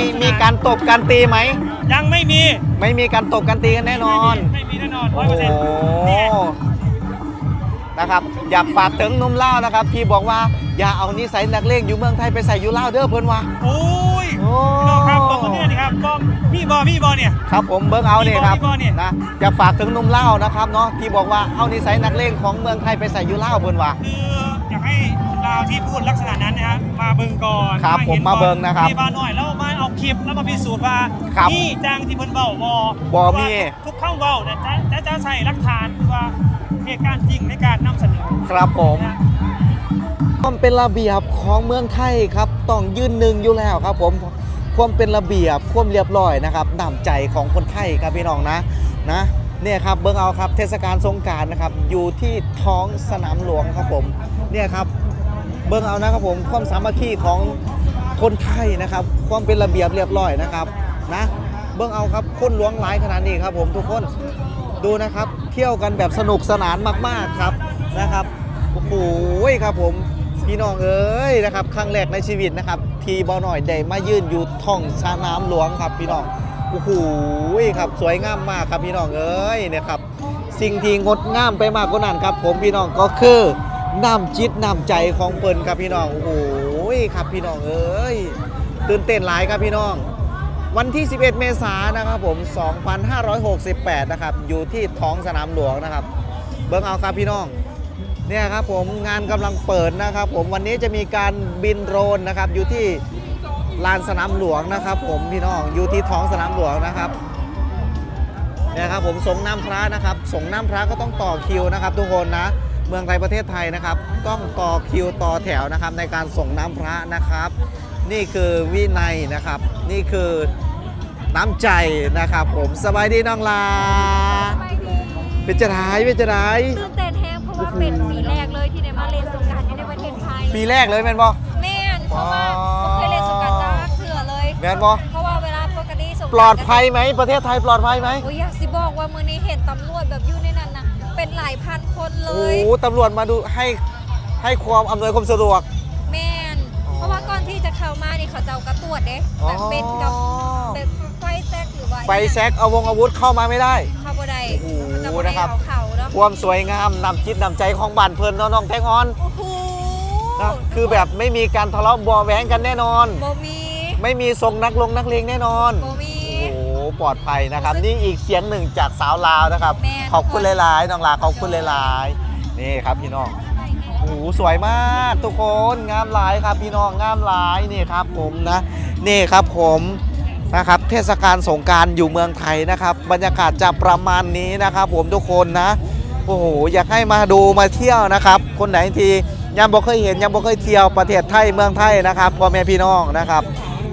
มีมีการตบการตีไหม ยังไม่มีไม่มีการตบการตีกันแน่นอน ไม่มีแน่นอนร้โอ้อยเปอร์เซ็นต์โหนะครับอยากฝากถึงหนุ่มเล่าวนะครับ ที่บอกว่าอย่าเอานิสัยนักเลงอยู่เมืองไทยไปใส่อยู่เล่าวเด้อเพื่อนว่า โอ้ยโอ้พี่น้องครับบอกคนนี้นี่ครับบอกพี่บอพี่บอเนี่ย ครับผมเบิ้งเอาเนี่ยครับพี่บอลเนี่ย นะอยากฝากถึงหนุ่มเล่าวนะครับเนาะที่บอกว่าเอานิสัยนักเลงของเมืองไทยไปใส่อยู่เล่าวเพื่อนว่า คือ อยากให้เราที่พูดลักษณะนั้นนะครับมาเบิ่งก่อนครับห็นผมมาเบิ่งนะครับมีมาหน่อยแล้วมาเอาคลิปแล้วมาพิสูจน์ว่าครับนี่จ้างที่เพิ่นเบ้าบอบ่มี ว่าทุกข้างเบ้าเนี่ยจะจะจะใส่หลักฐานว่าเหตุการณ์จริงในการนำเสนอครับผม นะ ความเป็นระเบียบของเมืองไทยครับต้องยืนหนึ่งอยู่แล้วครับผมความเป็นระเบียบความเรียบร้อยนะครับน้ำใจของคนไทยครับพี่น้องนะนะ เนี่ยครับเบิ้งเอาครับเทศกาลสงการนะครับอยู่ที่ท้องสนามหลวงครับผมเนี่ยครับเบิ้งเอานะครับผมความสามัคคีของคนไทยนะครับ ความเป็นระเบียบเรียบร้อยนะครับนะเบิ้งเอาครับคนหลวงหลายขนาดนี้ครับผมทุกคนดูนะครับเที่ยวกันแบบสนุกสนานมากๆครับนะครับโอ้โหครับผมพี่น้องเอ้ยนะครับครั้งแรกในชีวิตนะครับ ทีบอหน่อยได้มายืนอยู่ท้องสนามหลวงครับพี่น้อง โอ้โหครับสวยงามมากครับพี่น้องเอ้ยเนี่ยครับ สิ่งที่งดงามไปมากกว่านั้นครับ ผมพี่น้องก็คือน้ำจิตน้ำใจของเพิ่นครับพี่น้องโอ้โหครับพี่น้องเอ้ยตื่นเต้นหลายครับพี่น้อง วันที่ 11 เมษายนนะครับผม 2568 นะครับ อยู่ที่ท้องสนามหลวงนะครับ เบิ่งเอาครับพี่น้องเนี่ยครับผมงานกำลังเปิดนะครับ ผมวันนี้จะมีการบินโดรนนะครับอยู่ที่ ลานสนามหลวงนะครับ ผมพี่น้องอยู่ที่ท้องสนามหลวงนะครับเนี่ยครับผมส่งน้ำพระนะครับส่งน้ำพระก็ต้องต่อคิวนะครับ ทุกคนนะ เมืองไทยประเทศไทยนะครับ ต้องต่อคิวต่อแถวนะครับ ในการส่งน้ำพระนะครับ นี่คือวินัยนะครับ นี่คือน้ำใจนะครับ ผมสบายดีน้องลาเป็นจะได้เป็นจะได้ตื่นเต้นแฮงเพราะว่าเป็นปีแรกเลยที่ได้มาเล่นสงกรารในประเทศไทยปีแรกเลยแม่นบอแม่นเพราะว่า แม่นบอเพราะว่าเวลาปกติสงกรานต์ปลอดภัยไหมประเทศไทยปลอดภัยไหมโอ้ยอยากสิบอกว่ามื้อนี้เห็นตำรวจแบบอยู่ในนั้นนะเป็นหลายพันคนเลโอ้ย โหตำรวจมาดูให้ให้ความอำนวยความสะดวก แม่นเพราะว่าก่อนที่จะเข้ามานี่เขาจะเอากระตรวจเด้แบบเป็นกับแบบไฟแซกหรือว่าไฟแซกเอาวงอาวุธเข้ามาไม่ได้ เข้าบ่ได้โอ้โหเขาจะบ่ได้นะครับ เอาเขาเนาะความสวยงามนำจิตนำใจของบ้านเพลินเนาะน้องแตงออนโอ้โหนะคือแบบไม่มีการทะเลาะเบอแหวงกันแน่นอน บ่มี ไม่มีทรงนักลงนักเลงแน่นอนบ่มี โอ้โหปลอดภัยนะครับ นี่อีกเสียงหนึ่งจากสาวลาวนะครับ แม่น ขอบคุณหลายๆน้องลาขอบคุณหลายๆนี่ครับพี่น้องโอ้โหสวยมากทุกคนงามหลายครับพี่น้องงามหลายนี่ครับผมนะนี่ครับผมนะครับ เทศกาลสงกรารอยู่เมืองไทยนะครับ บรรยากาศจะประมาณนี้นะครับ ผมทุกคนนะ โอ้โหอยากให้มาดูมาเที่ยวนะครับ คนไหนที่ยังบ่เคยเห็นยังบ่เคยเที่ยวประเทศไทยเมืองไทยนะครับพ่อแม่พี่น้องนะครับ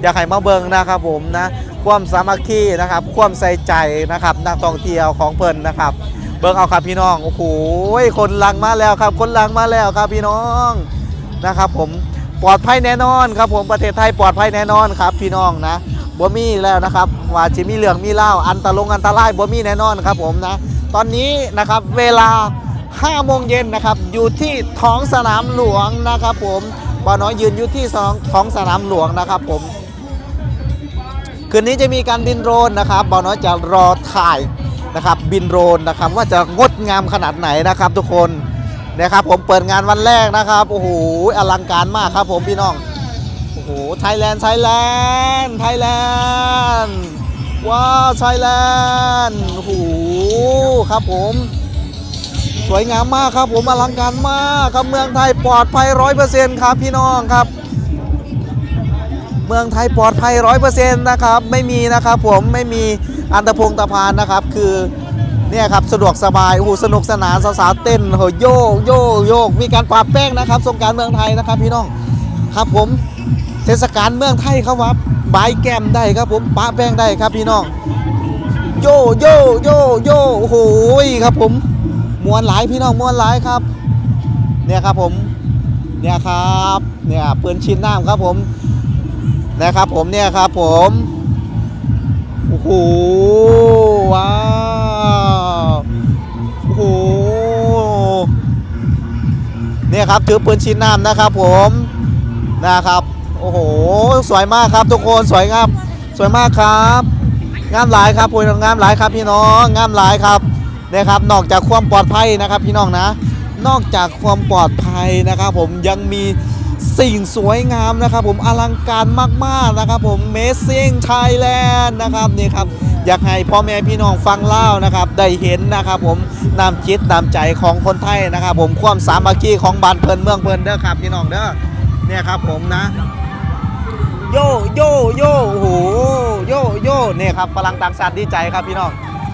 อยากให้มาเบิงนะครับผมนะความสามัคคีนะครับความใส่ใจนะครับนักท่องเที่ยวของเพิ่นนะครับ เบิงเอาครับพี่น้องโอ้โหคนลังมาแล้วครับ คนลังมาแล้วครับพี่น้องนะครับผมปลอดภัยแน่นอนครับผมประเทศไทยปลอดภัยแน่นอนครับ พี่น้องนะบ่มีแล้วนะครับว่าจะมีเรื่องมีเล่าอันตรายอันตรายบ่มีแน่นอนครับผมนะตอนนี้นะครับเวลา5โมงเย็นนะครับอยู่ที่ท้องสนามหลวงนะครับผมบ่าน้อยยืนอยู่ที่ท้องสนามหลวงนะครับผม คืนนี้จะมีการบินโดรนนะครับบอน้อยจะรอถ่ายนะครับบินโดรนนะครับว่าจะงดงามขนาดไหนนะครับ ทุกคนนะครับผมเปิดงานวันแรกนะครับโอ้โหอลังการมากครับผมพี่น้องโอ้โหไทยแลนด์ไทยแลนด์ไทยแลนด์ว้าวไทยแลนด์โอ้โหครับผมสวยงามมากครับผมอลังการมากครับเมืองไทยปลอดภัยร้อยเปอร์เซ็นต์ครับพี่น้องครับ เมืองไทยปลอดภัยร้อยเปอร์เซ็นต์นะครับไม่มีนะครับผมไม่มีอันตรพงตะพานนะครับ คือเนี่ยครับสะดวกสบายโอ้โหสนุกสนานสาวๆเต้นโหโยกโยกโยกมีการปาแป้งนะครับสงการเมืองไทยนะครับพี่น้องครับผมเทศกาลเมืองไทยครับวับบายแก้มได้ครับผมปาแป้งได้ครับพี่น้องโยโยโยโยโอ้โหครับผมมวนหลายพี่น้องมวนหลายครับ เนี่ยครับผมเนี่ยครับเนี่ยปืนชินน้ำครับผม นะครับผมเนี่ยครับผมโอ้โหว้าวโอ้โหเนี่ยครับถือปืนชิ้นน้ำนะครับผมนะครับโอ้โหสวยมากครับทุกคนสวยงามสวยมากครับงามหลายครับปุยงามหลายครับพี่น้องงามหลายครับนะครับ นอกจากความปลอดภัยนะครับพี่น้องนะ นอกจากความปลอดภัยนะครับ ผมยังมี สิ่งสวยงามนะครับผมอลังการมากๆนะครับผม Amazing Thailand นะครับนี่ครับอยากให้พ่อแม่พี่น้องฟังเล่านะครับได้เห็นนะครับผมน้ำจิตน้ำใจของคนไทยนะครับผมความสามัคคีของบ้านเพิ่นเมืองเพิ่นเด้อครับพี่น้องเด้อเนี่ยครับผมนะโยโยโยโอ้โหโยโยเนี่ยครับฝรั่งต่างชาติดีใจครับพี่น้อง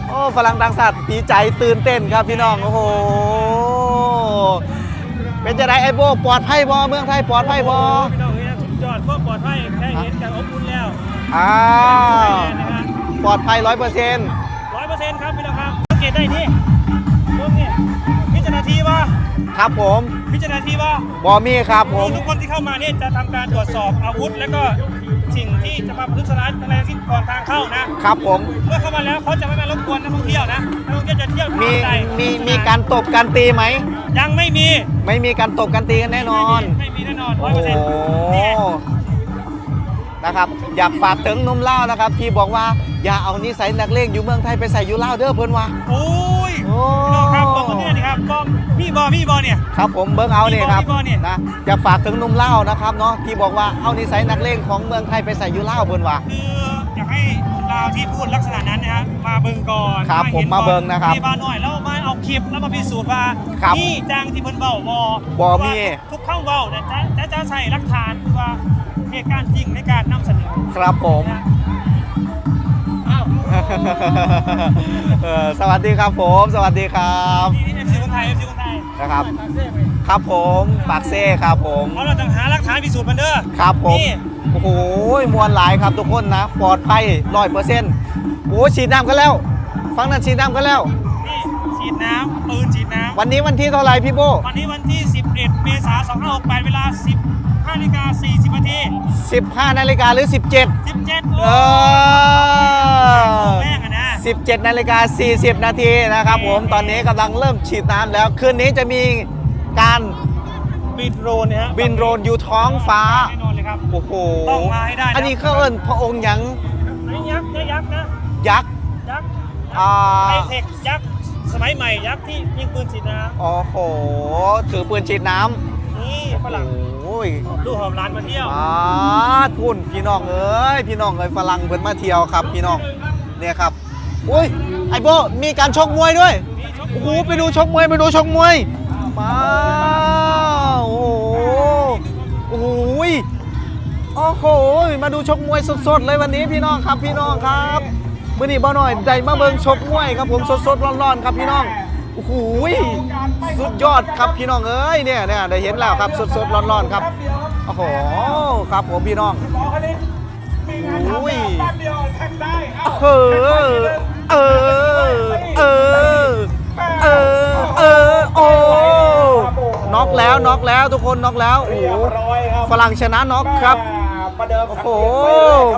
โอ้ฝรั่งต่างชาติดีใจตื่นเต้นครับพี่น้องโอ้โห เป็นจะได้ไอโบปลอดภัยบ่เมืองไทยปลอดภัยบ่พี่น้องเอ้ยสุดยอดพวกปลอดภัยแค่เห็นจากอบอุ่นแล้วอ้าไทวยแลนด์นะฮะปลอดภัยร้อยเปอร์เซ็นต์ร้อยเปอร์เซ็นต์ครับพี่น้องครับสังเกตได้นี่พวกนี่พิจารณาทีว่าครับผมพิจารณาทีว่าบอมี่ครับผมทุกคนที่เข้ามาเนี่ยจะทำการตรวจสอบอาวุธและก็ สิ่งที่จะมาประทุษร้ายอะไรทั้งสิ้นก่อนทางเข้านะครับผม เมื่อเข้ามาแล้วเขาจะไม่มารบกวนนักท่องเที่ยวนะนักท่องเที่ยวจะเที่ยวมีใดมีมีการตบการตีไหม ยังไม่มีไม่มีการตบการตีกันแน่นอน ไม่มีแน่นอนร้โอ้อยเปอร์เซ็นต์นี่นะครับ อยากฝากถึงหนุ่มเล่าวนะครับ ที่บอกว่าอย่าเอานิสัยนักเลงอยู่เมืองไทยไปใส่อยู่เล่าวเด้อเพิ่นว่า โอ้ บอกพี่บอพี่บอเนี่ย ครับผมเบิ้งเอาเนี่ยครับพี่บอลเนี่ย นะอยากฝากถึงหนุ่มเล่าวนะครับเนาะที่บอกว่าเอานิสัยนักเลงของเมืองไทยไปใส่อยู่เล่าวเพิ่นว่า คืออยากให้เราที่พูดลักษณะนั้นนะฮะมาเบิ่งก่อนครับห็นผมมาเบิ่งนะครับมีมาหน่อยแล้วมาเอาคลิปแล้วมาพิสูจน์ว่าครับนี่จ้างที่เพิ่นเบ้าบอบ่มี ว่าทุกข้างเบ้าเนี่ยจะจะจะใส่หลักฐานว่าเหตุการณ์จริงในการนำเสนอครับผม นะอ้าวเออสวัสดีครับผม สวัสดีครับ นี่เอฟซีคนไทยเอฟซีคนไทย นะครับ ครับผมปากเซ่ครับผมเอาเราต้องหาหลักฐานพิสูจน์มันเด้อครับผมนี่โอ้โหมวลหลายครับทุกคนนะปลอดภัยร้อยเปอร์เซ็นต์โอ้ฉีดน้ำกันแล้ว ฟังนั้นฉีดน้ำกันแล้ว นี่ฉีดน้ำปืนฉีดน้ำวันนี้วันที่เท่าไหร่พี่โบวันนี้วันที่ 11 เมษายน2568 เวลา15นาฬิกา40นาที15นาฬิกาหรือ 17 17เอโอ้อแรกอะนะ 17นาฬิกา40 นาทีนะครับผมตอนนี้กำลังเริ่มฉีดน้ำแล้วคืนนี้จะมีการบินโดรนเนี่ยฮะบินโดรนอยู่ท้องฟ้าแน่นอนเลยครับโอ้โหต้องมาให้ได้นะอันนี้เขาเอิ้นพระองค์หยังนี่ยักษ์นะยักษ์นะยักษ์ยักษ์อ่าไฮเทคยักษ์สมัยใหม่ยักษ์ที่ยิงปืนฉีดน้โอ้โห ถือปืนฉีดน้ำนี่ฝำรั่งโอ้ยลูกหอมร้านมาเที่ยวมาทุนพี่น้องเอ้ยพี่น้องเอ้ยฝรั่งเพิ่นมาเที่ยวครับ พี่น้องเนี่ยครับ อุ้ยไอโบมีการชกมวยด้วยมีชกโอ้โหไปดูชกมวยไปดูชกมวยมาโอ้โหโอ้โหยโอ้โหมาดูชกมวยสดๆเลยวันนี้พี่น้องครับพี่น้องครับมื่อนี้บ่หน่อยได้มาเบิ่งชกมวยครับผมสดๆร้อนๆครับพี่น้องโอ้โหยสุดยอดครับพี่น้องเอ้ยเนี่ยเนี่ยได้เห็นแล้วครับสดๆร้อนๆครับโอ้โหครับผมพี่น้องโอ้ยเออ เออ เออ เออ เออ โอ้ น็อกแล้ว น็อกแล้วทุกคนน็อกแล้ว โอ้โห ฝรั่งชนะน็อกครับ ประเดิมโอ้โห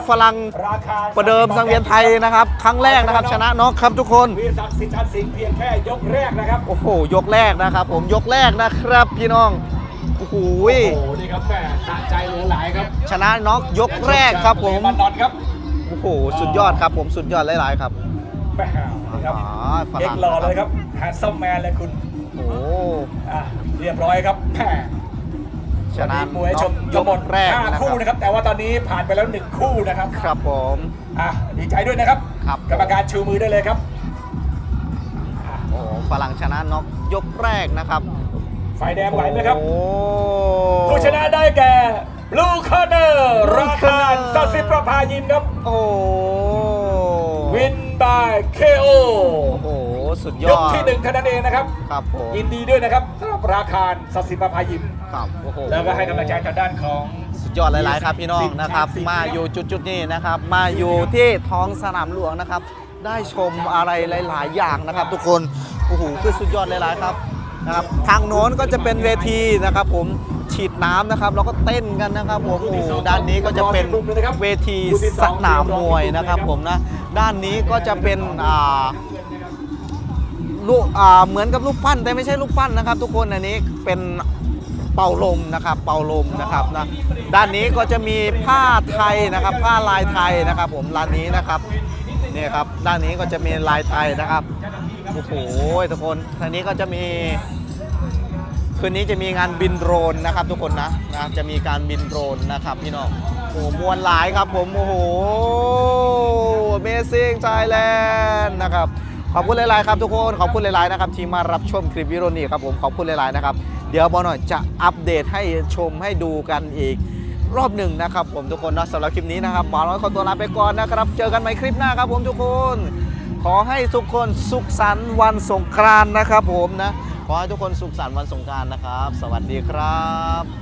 ฝรั่งราคาประเดิมสังเวียนไทยนะครับ ครั้งแรกนะครับ ชนะน็อกครับทุกคน วีรศักดิ์สิทธิ์ชันสิงห์เพียงแค่ยกแรกนะครับ โอ้โห ยกแรกนะครับ ผม ยกแรกนะครับ พี่น้อง โอ้โห โอ้โห นี่ครับแม่สะใจเหลือหลายครับชนะน็อกยกแรกครับผม มันนอนครับ โอ้โห สุดยอดครับผม สุดยอดหลายๆครับ แม่นี่ครับอ๋อฝรั่เอ็กงซ์รอเลยครับแฮนซัมแมนเลยคุณโอ้โหอะเรียบร้อยครับแม่ชนะวันนี้มวยชมยจะกหมดแรกห้านะคคู่รับนะครับ แต่ว่าตอนนี้ผ่านไปแล้วหนึ่งคู่นะครับครับผม อะดีใจด้วยนะครับ ครับ กรรมการชูมือได้เลยครับอะโอ้โหฝรั่งชนะน็อกยกแรกนะครับไฟแดงไหวไหมครับ โอ้ผู้ชนะได้แก่ลูคาเนอร์ราคา Lucaner สัสิประภายินครับ โอ้วิน บายเคโอโอ้โห สุดยยอกดที่หนึ่งเท่านั้นเองนะครับ ครับผมยินดีด้วยนะครับสำหรับราคาสัสิประภายิม ครับโอ้โห แล้วก็ให้กำลังใจทางด้านของ สุดยอดหลาย ๆ ครับพี่น้องนะครับสิบมาอยู่จุด ๆ นี้นะครับ มาอยู่ที่ท้องสนามหลวงนะครับ ได้ชมอะไรหลาย ๆ อย่างนะครับ ทุกคน โอ้โห คือสุดยอดหลาย ๆ ครับนะครับ ทางโน้นก็จะเป็นเวทีนะครับผม ฉีดน้ำนะครับ แล้วก็เต้นกันนะครับผมโอ้โหด้านนี้ก็จะเป็นเวทีสนามมวยนะครับผมนะด้านนี้ก็จะเป็นอ่าลูกอ่าเหมือนกับลูกปั้นแต่ไม่ใช่ลูกปั้นนะครับ ทุกคนอันนี้เป็นเป่าลมนะครับ เป่าลมนะครับนะด้านนี้ก็จะมีผ้าไทยนะครับ ผ้าลายไทยนะครับ ผมร้านนี้นะครับนี่ครับด้านนี้ก็จะมีลายไทยนะครับโอ้โหทุกคนทางนี้ก็จะมี คืนนี้จะมีงานบินโดรนนะครับทุกคนนะนะจะมีการบินโดรนนะครับพี่น้องโอ้โหมวลหลายครับผมโอ้โห Amazing Thailand นะครับขอบคุณหลาย ๆ ครับทุกคนขอบคุณหลาย ๆ นะครับที่มารับชมคลิปวิดีโอนี้ครับผมขอบคุณหลาย ๆ นะครับ เดี๋ยวบอลหน่อยจะอัปเดตให้ชมให้ดูกันอีกรอบหนึ่งนะครับผมทุกคนนะสำหรับคลิปนี้นะครับบอน้อยขอตัวลาไปก่อนนะครับ เจอกันใหม่คลิปหน้าครับผมทุกคน ขอให้ทุกคนสุขสันต์วันสงกรานต์นะครับผมนะ ขอให้ทุกคนสุขสันต์วันสงกรารนะครับ สวัสดีครับ